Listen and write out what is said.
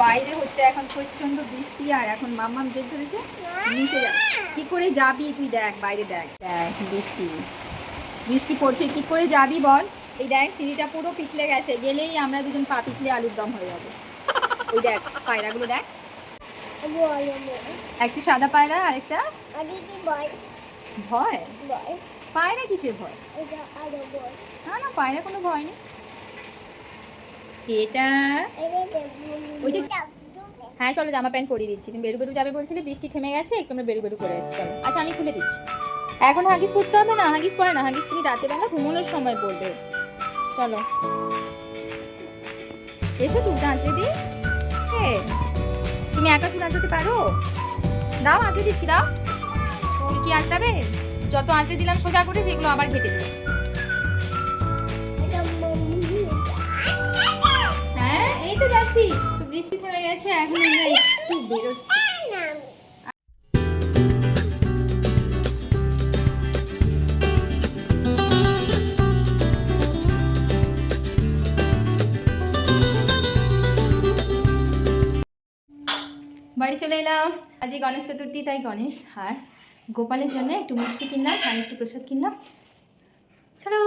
বাইরে হচ্ছে এখন প্রচণ্ড বৃষ্টি আর এখন মাম্মাম বের ধরেছে নিচে যা। কি করে যাবি তুই দেখ বাইরে দেখ। দেখ বৃষ্টি। বৃষ্টি পড়ছে কি করে যাবি বল? এই দেখ সিঁড়িটা পুরো পিছলে গেছে গেলেই আমরা দুজন পা পিছলে আলুর দম হয়ে যাবে। ওই দেখ পায়রাগুলো দেখ। একটি সাদা পায়রা আর একটা ভয়। পায়রা কিসের ভয়? না না পায়রা কোনো ভয় নেই। এটা হ্যাঁ চলো জামা প্যান্ট পরিয়ে দিচ্ছি। তুমি বেরু বেরু যাবে বলছিলে বৃষ্টি থেমে গেছে একটু আমরা বেরু বেরু করে এসছি চলো। আচ্ছা আমি খুলে দিচ্ছি। এখন হাগিস পরতে হবে না? হাগিস পরে না? হাগিস তুমি রাতে বেলা ঘুমানোর সময় পরবে চলো। এসো চুলটা আঁচড়ে দিই তুমি একা চুল আঁচড়তে পারো? দাও আঁচড়ে দিচ্ছি দাও। চুল কি আঁচড়াবে? যত আঁচড়ে দিলাম সোজা করে সেগুলো আবার ঘেটে দিবে। হ্যাঁ এই তো যাচ্ছি। বৃষ্টি থেমে গেছে, এখন আমরা একটু বেরোচ্ছি। বাড়ি চলে এলাম। আজকে গণেশ চতুর্থী, তাই গণেশ আর গোপালের জন্য একটু মিষ্টি কিনলাম আর একটু প্রসাদ কিনলাম। চলো